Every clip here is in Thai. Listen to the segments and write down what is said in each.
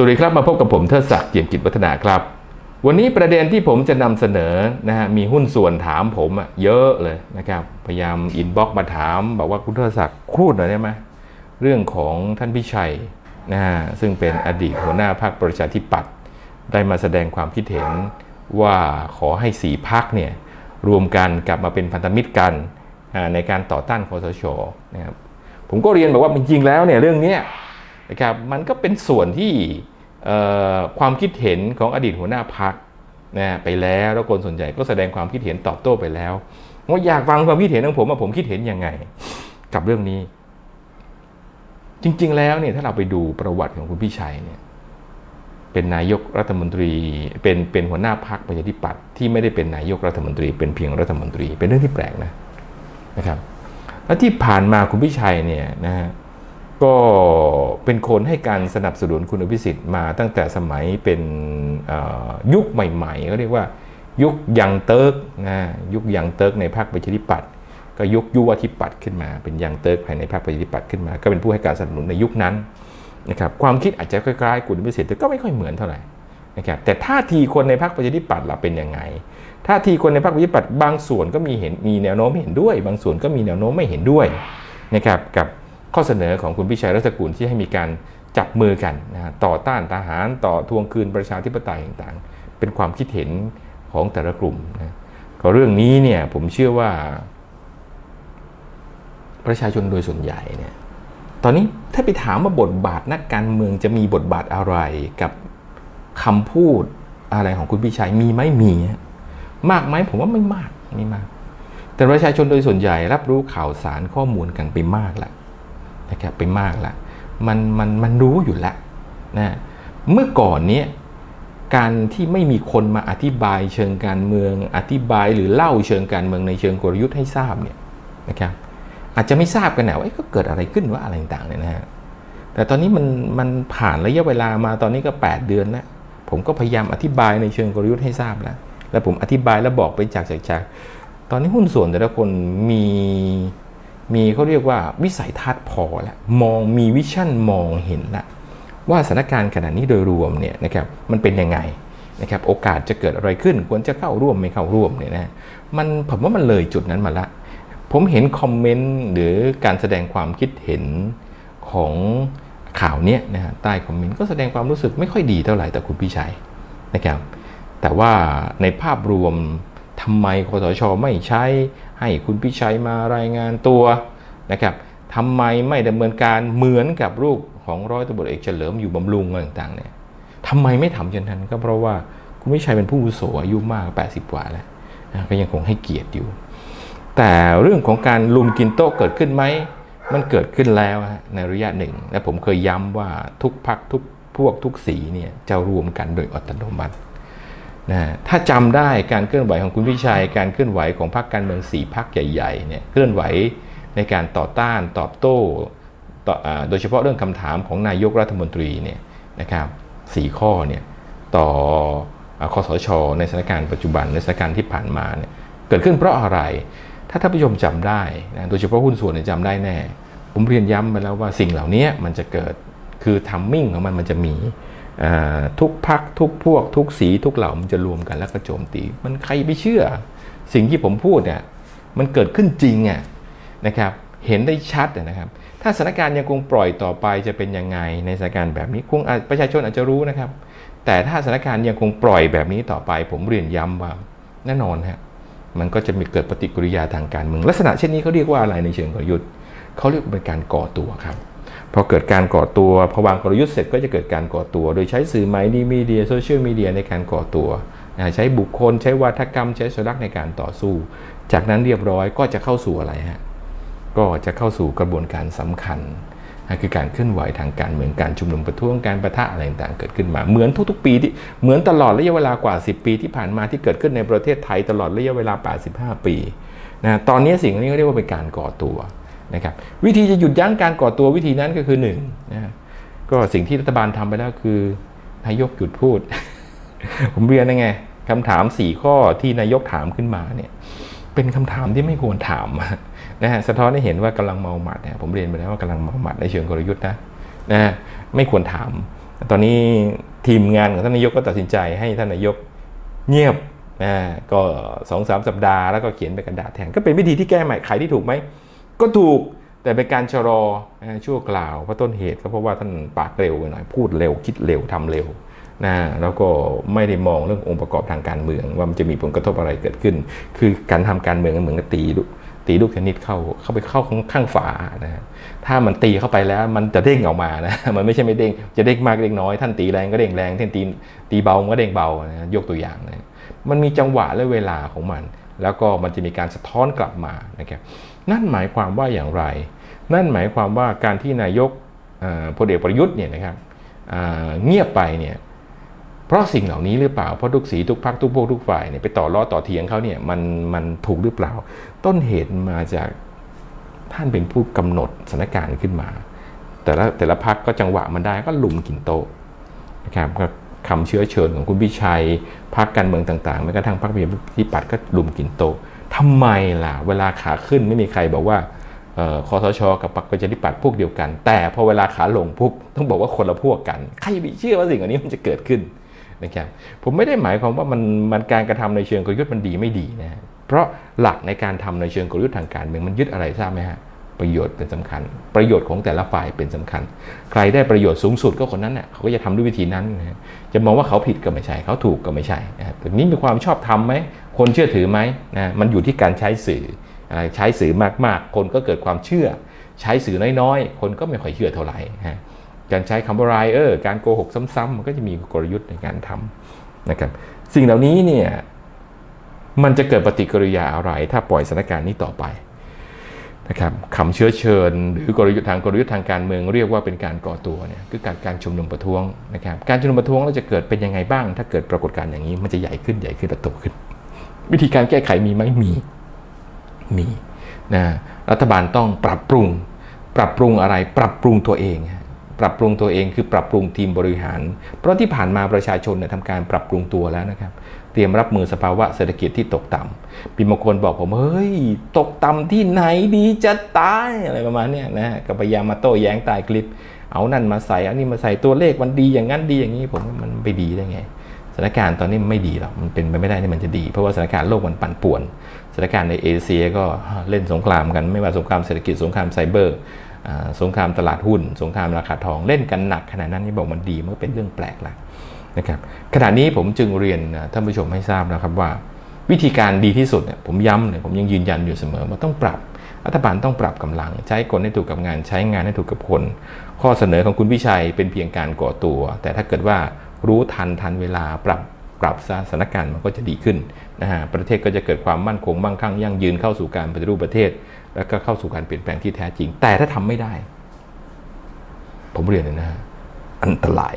สวัสดีครับมาพบกับผมเทิดศักดิ์เกียรติกิจวัฒนาครับ วันนี้ประเด็นที่ผมจะนำเสนอนะฮะมีหุ้นส่วนถามผมอะเยอะเลยนะครับพยายามอินบ็อกมาถามบอกว่าคุณเทิดศักดิ์พูดหน่อยได้ไหมเรื่องของท่านพิชัยนะฮะซึ่งเป็นอดีตหัวหน้าพรรคประชาธิปัตย์ได้มาแสดงความคิดเห็นว่าขอให้สีพักเนี่ยรวมกันกลับมาเป็นพันธมิตรกันในการต่อต้านคอสชนะครับผมก็เรียนบอกว่าจริงๆแล้วเนี่ยเรื่องเนี้ย นะครับมันก็เป็นส่วนที่ความคิดเห็นของอดีตหัวหน้าพักนะไปแล้วแล้วคนส่วนใหญ่ก็แสดงความคิดเห็นตอบโต้ไปแล้วว่าอยากฟังความคิดเห็นของผมว่าผมคิดเห็นยังไง กับเรื่องนี้ จริง ๆ แล้วเนี่ยถ้าเราไปดูประวัติของคุณพี่ชัยเนี่ยเป็นนายกรัฐมนตรีเป็นเป็นหัวหน้าพักประชาธิปัตย์ที่ไม่ได้เป็นนายกรัฐมนตรี เป็นเพียงรัฐมนตรี เป็นเรื่องที่แปลกนะนะครับแล้วที่ผ่านมาคุณพิชัยเนี่ยนะฮะ ก็เป็นคนให้การสนับสนุนคุณอภิสิทธิ์มาตั้งแต่สมัยเป็นยุคใหม่ๆก็เรียกว่า ยุคยังเติร์กนะยุคยังเติร์กในพรรคประชาธิปัตย์ก็ยุคยุวธิปัตย์ขึ้นมาเป็นยังเติร์กภายในพรรคประชาธิปัตย์ขึ้นมา ก็เป็นผู้ให้การสนับสนุนในยุคนั้นนะครับความคิดอาจจะคล้ายๆ คุณอภิสิทธิ์แต่ก็ไม่ค่อยเหมือนเท่าไหร่นะครับแต่ท่าทีคนในพรรคประชาธิปัตย์ล่ะเป็นยังไงท่าทีคนในพรรคประชาธิปัตย์บางส่วนก็มีเห็นมีแนวโน้มเห็นด้วย บางส่วนก็มีแนวโน้มไม่เห็นด้วยนะครับกับ ข้อเสนอของคุณพิชัยรัตกุลที่ให้มีการจับมือกันนะต่อต้านทหารต่อทวงคืนประชาธิปไตยต่างๆ เป็นความคิดเห็นของแต่ละกลุ่มนะก็เรื่องนี้เนี่ยผมเชื่อว่า ประชาชนโดยส่วนใหญ่เนี่ยตอนนี้ถ้าไปถามว่าบทบาทนักการเมืองจะมีบทบาทอะไรกับคำพูดอะไรของคุณพิชัยมีไหมมี มากไหมผมว่าไม่มากไม่มาก แต่ประชาชนโดยส่วนใหญ่รับรู้ข่าวสารข้อมูลกันไปมากแล้ว นะครับไปมากละมันมันมันรู้อยู่แล้วนะเมื่อก่อนเนี้ยการที่ไม่มีคนมาอธิบายเชิงการเมือง อธิบายหรือเล่าเชิงการเมืองในเชิงกลยุทธ์ให้ทราบเนี่ยนะครับอาจจะไม่ทราบกันนะว่าเอ๊ะก็เกิดอะไรขึ้นว่าอะไรต่างๆเนี่ยนะฮะแต่ตอนนี้มันมันผ่านระยะเวลามาตอนนี้ก็ 8 เดือนแล้วผมก็พยายามอธิบายในเชิงกลยุทธ์ให้ทราบแล้ว แล้วผมอธิบายแล้วบอกไปจากจากจากตอนนี้หุ้นส่วนแต่ละคนมี มีเขาเรียกว่าวิสัยทัศน์พอแล้วมองมีวิชั่นมองเห็นแล้วว่าสถานการณ์ขณะนี้โดยรวมเนี่ยนะครับมันเป็นยังไงนะครับโอกาสจะเกิดอะไรขึ้นควรจะเข้าร่วมไม่เข้าร่วมเนี่ยนะมันผมว่ามันเลยจุดนั้นมาละ ผมเห็นคอมเมนต์หรือการแสดงความคิดเห็นของข่าวเนี้ยนะฮะใต้คอมเมนต์ก็แสดงความรู้สึกไม่ค่อยดีเท่าไหร่แต่คุณพี่ชัยนะครับแต่ว่าในภาพรวมทำไมคอสชไม่ใช้ ให้คุณพิชัยมารายงานตัวนะครับทำไมไม่ดำเนินการเหมือนกับรูปของร้อยตำรวจเอกเฉลิมอยู่บำรุงอะไรต่างๆเนี่ยทำไมไม่ทำเช่นนั้นก็เพราะว่าคุณพิชัยเป็นผู้อาวุโสอายุมาก 80 กว่าแล้วก็ยังคงให้เกียรติอยู่ แต่เรื่องของการลุมกินโต๊ะเกิดขึ้นไหมมันเกิดขึ้นแล้วในระยะหนึ่ง และผมเคยย้ำว่าทุกพักทุกพวกทุกสีเนี่ยจะรวมกันโดยอัตโนมัติ นะถ้าจำได้การเคลื่อนไหวของคุณพิชัย การเคลื่อนไหวของพรรคการเมืองสี่พรรคใหญ่ๆเนี่ยเคลื่อนไหวในการต่อต้านตอบโต้โดยเฉพาะเรื่องคำถามของนายกรัฐมนตรีเนี่ยนะครับสี่ข้อเนี่ยต่ออคอสช ในสถานการณ์ปัจจุบันในสถานการณ์ที่ผ่านมาเนี่ยเกิดขึ้นเพราะอะไร ถ้าท่านผู้ชมจำได้นะโดยเฉพาะหุ้นส่วนเนี่ยจำได้แน่ ผมเรียนย้ำไปแล้วว่าสิ่งเหล่านี้มันจะเกิดคือทัมมิ่งของมันมันจะมี ทุกพักทุกพวกทุกสีทุกเหล่ามันจะรวมกันแล้วก็โจมตี มันใครไปเชื่อ สิ่งที่ผมพูดเนี่ยมันเกิดขึ้นจริงอะนะครับเห็นได้ชัดนะครับ ถ้าสถานการณ์ยังคงปล่อยต่อไปจะเป็นยังไงในสถานการณ์แบบนี้คงประชาชนอาจจะรู้นะครับ แต่ถ้าสถานการณ์ยังคงปล่อยแบบนี้ต่อไป ผมเรียนย้ำว่าแน่นอนฮะมันก็จะมีเกิดปฏิกิริยาทางการเมืองลักษณะเช่นนี้เขาเรียกว่าอะไรในเชิงกลยุทธ์เขาเรียกว่าเป็นการก่อตัวครับ พอเกิดการก่อตัวพอวางกลยุทธ์เสร็จก็จะเกิดการก่อตัว โดยใช้สื่อไมดีมีเดียโซเชียลมีเดียในการก่อตัวใช้บุคคลใช้วาทกรรม ใช้สลักในการต่อสู้ จากนั้นเรียบร้อยก็จะเข้าสู่อะไรฮะก็จะเข้าสู่กระบวนการสำคัญคือการเคลื่อนไหวทางการเมืองการชุมนุมประท้วงการประทะอะไรต่างๆเกิดขึ้นมาเหมือนทุกๆ ปีที่เหมือนตลอดระยะเวลากว่า 10 ปีที่ผ่านมาที่เกิดขึ้นในประเทศไทยตลอดระยะเวลา 85 ปีนะตอนนี้สิ่งนี้เรียกว่าเป็นการก่อตัว นะครับวิธีจะหยุดยั้งการก่อตัววิธีนั้นก็คือหนึ่งนะก็สิ่งที่รัฐบาลทำไปแล้วคือนายกหยุดพูด ผมเรียนนะไงคำถามสี่ข้อที่นายกถามขึ้นมาเนี่ยเป็นคำถามที่ไม่ควรถามนะฮะสะท้อนให้เห็นว่ากำลังเมาหมัดนะผมเรียนไปแล้วว่ากำลังเมาหมัดในเชิงกลยุทธ์นะนะไม่ควรถาม ตอนนี้ทีมงานของท่านนายกก็ตัดสินใจให้ท่านนายกเงียบนะก็สองสามสัปดาห์แล้วก็เขียนไปกระดาษแทนก็เป็นวิธีที่แก้ใหม่ไขที่ถูกไหม ก็ถูกแต่เป็นการชะลอชั่วกล่าวเพราะต้นเหตุก็เพราะว่าท่านปากเร็วหน่อยพูดเร็วคิดเร็วทำเร็วนะแล้วก็ไม่ได้มองเรื่ององค์ประกอบทางการเมือง ว่ามันจะมีผลกระทบอะไรเกิดขึ้น คือการทำการเมืองเหมือนกับตีตีลูกเทนนิสเข้าเข้าไปเข้าข้างฝานะถ้ามันตีเข้าไปแล้วมันจะเด้งออกมานะมันไม่ใช่ไม่เด้งจะเด้งมากเด้งน้อย ท่านตีแรงก็เด้งแรงท่านตีตีเบาก็เด้งเบานะยกตัวอย่างนะมันมีจังหวะและเวลาของมัน แล้วก็มันจะมีการสะท้อนกลับมานะครับนั่นหมายความว่าอย่างไร นั่นหมายความว่าการที่นายกพลเอกประยุทธ์เนี่ยนะครับเงียบไปเนี่ยเพราะสิ่งเหล่านี้หรือเปล่า เพราะทุกสีทุกพักทุกพวกทุกฝ่ายเนี่ยไปต่อล้อต่อเถียงเขาเนี่ยมันมันถูกหรือเปล่า ต้นเหตุมาจากท่านเป็นผู้กำหนดสถานการณ์ขึ้นมา แต่ละแต่ละพักก็จังหวะมันได้ก็ลุมกินโตนะครับก็ คำเชื้อเชิญของคุณพิชัยพักการเมืองต่างๆแม้กระทั่งพักประชาธิปัตย์ก็ลุมกินโตทำไมล่ะ เวลาขาขึ้นไม่มีใครบอกว่าคอสช กับพรรคประชาธิปัตย์พวกเดียวกัน แต่พอเวลาขาลงปุ๊บต้องบอกว่าคนละพวกกัน ใครไปเชื่อว่าสิ่งเหล่านี้มันจะเกิดขึ้นนะครับผมไม่ได้หมายความว่ามันมันการกระทำในเชิงกลยุทธ์มันดีไม่ดีนะเพราะหลักในการทำในเชิงกลยุทธ์ทางการเมืองมันยึดอะไรทราบไหมฮะ ประโยชน์เป็นสำคัญ ประโยชน์ของแต่ละฝ่ายเป็นสำคัญ ใครได้ประโยชน์สูงสุดก็คนนั้นเน่ยเขาก็จะทำด้วยวิธีนั้นนะจะมองว่าเขาผิดก็ไม่ใช่เขาถูกก็ไม่ใช่นะแต่นี้มีความชอบธรรมไหมคนเชื่อถือไหมนะมันอยู่ที่การใช้สื่อใช้สื่อมากๆ คนก็เกิดความเชื่อ ใช้สื่อน้อยๆ คนก็ไม่ค่อยเชื่อเท่าไหร่การใช้คำว่าไรเออการโกหกซ้ำๆมันก็จะมีกลยุทธ์ในการทำนะครับสิ่งเหล่านี้เนี่ยมันจะเกิดปฏิกิริยาอะไร ถ้าปล่อยสถานการณ์นี้ต่อไป นะครับคำเชื้อเชิญ หรือกลยุทธ์ทางกลยุทธ์ทางการเมืองเรียกว่าเป็นการก่อตัวเนี่ยคือการการชุมนุมประท้วงนะครับการชุมนุมประท้วงเราจะเกิดเป็นยังไงบ้าง ถ้าเกิดปรากฏการณ์อย่างนี้มันจะใหญ่ขึ้นใหญ่ขึ้นและโตขึ้น วิธีการแก้ไขมีไหมมีมีนะรัฐบาลต้องปรับปรุง ปรับปรุงอะไร ปรับปรุงตัวเองปรับปรุงตัวเองคือปรับปรุงทีมบริหาร เพราะที่ผ่านมาประชาชนเนี่ยทำการปรับปรุงตัวแล้วนะครับ เตรียมรับมือสภาวะเศรษฐกิจที่ตกต่ำปีมงคลบอกผมเฮ้ย ตกต่ำที่ไหนดีจะตายอะไรประมาณนี้นะก็พยายามมาโต้แย้งตายคลิป เอานั่นมาใส่เอานี่มาใส่ตัวเลขมันดีอย่างนั้นดีอย่างนี้ผมมันไปดีได้ไงสถานการณ์ตอนนี้ไม่ดีหรอกมันเป็นไปไม่ได้ที่มันจะดี เพราะว่าสถานการณ์โลกมันปั่นป่วนสถานการณ์ในเอเชียก็เล่นสงครามกันไม่ว่าสงครามเศรษฐกิจสงครามไซเบอร์สงครามตลาดหุ้น สงครามราคาทองเล่นกันหนักขนาดนั้นนี่บอกมันดีมันเป็นเรื่องแปลกละ นะครับขณะนี้ผมจึงเรียนท่านผู้ชมให้ทราบนะครับว่า วิธีการดีที่สุดเนี่ยผมย้ำเนี่ยผมยังยืนยันอยู่เสมอว่าต้องปรับรัฐบาลต้องปรับกำลัง ใช้กลให้ถูกกับงานใช้งานให้ถูกกับคน ข้อเสนอของคุณพิชัยเป็นเพียงการก่อตัว แต่ถ้าเกิดว่ารู้ทันทันเวลาปรับปรับสถานการณ์มันก็จะดีขึ้นนะฮะประเทศก็จะเกิดความมั่นคงมั่งคั่งยั่งยืนเข้าสู่การปฏิรูปประเทศ แล้วก็เข้าสู่การเปลี่ยนแปลงที่แท้จริง แต่ถ้าทำไม่ได้ ผมเรียนเลยนะฮะอันตราย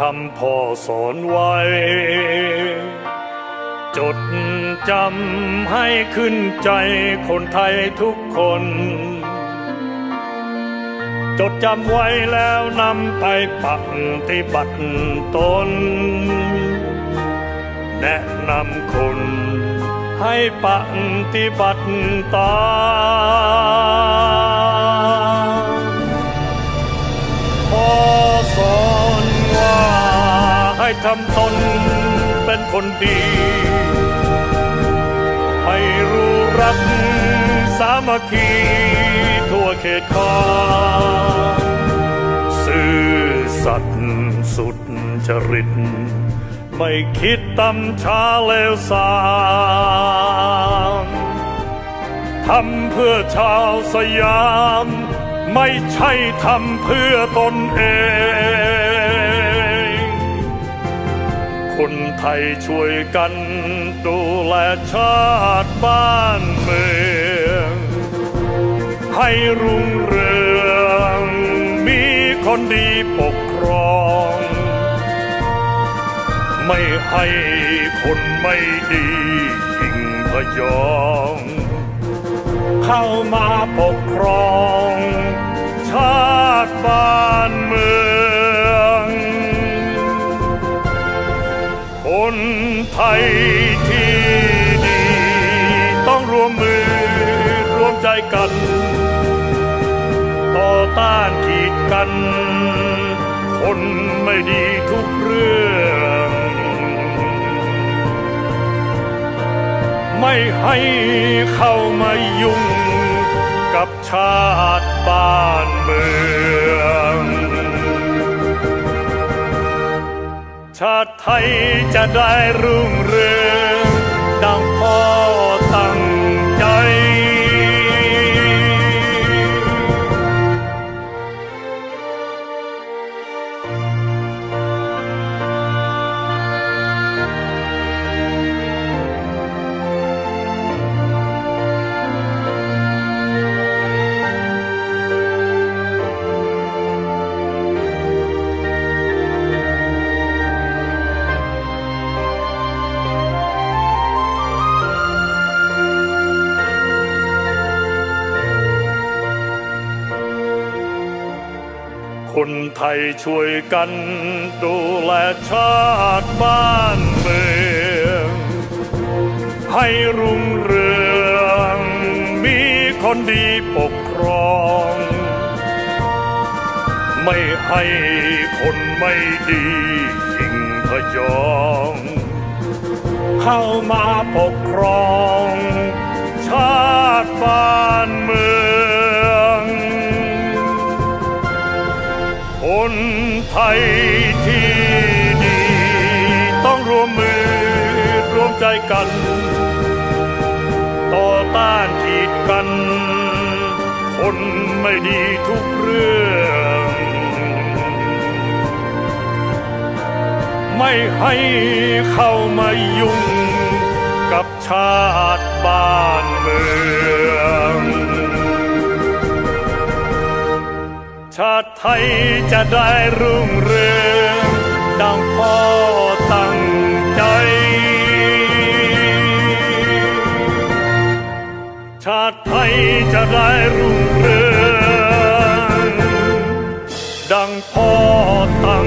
คำพ่อสอนไว้ จดจำให้ขึ้นใจคนไทยทุกคน จดจำไว้แล้วนำไปปักที่บัตรตน แนะนำคนให้ปักที่บัตรตาพ่ ให้ทำตนเป็นคนดี ให้รู้รักสามัคคีทั่วเขตขาซื่อสัตย์สุดจริต ไม่คิดตำช้าเลวสามทำเพื่อชาวสยาม ไม่ใช่ทำเพื่อตนเอง คนไทยช่วยกันดูแลชาติบ้านเมือง ให้รุ่งเรืองมีคนดีปกครอง ไม่ให้คนไม่ดียิงพยอง เข้ามาปกครอง ชาติบ้านเมือง คนไทยที่ดี ต้องรวมมือรวมใจกัน ต่อต้านกีดกัน คนไม่ดีทุกเรื่อง ไม่ให้เข้ามายุ่งกับชาติบ้านเมือง ชาติไทยจะได้รุ่งเรืองดังพ่อ คนไทยช่วยกันดูแลชาติบ้านเมือง ให้รุ่งเรืองมีคนดีปกครอง ไม่ให้คนไม่ดียิงพยอง เข้ามาปกครอง ชาติบ้านเมือง คนไทยที่ดี ต้องร่วมมือร่วมใจกัน ต่อต้านกีดกัน คนไม่ดีทุกเรื่อง ไม่ให้เข้ามายุ่งกับชาติบ้านเมือง ชาติไทยจะได้รุ่งเรืองดังพ่อตั้งใจ ชาติไทยจะได้รุ่งเรืองดังพ่อตั้ง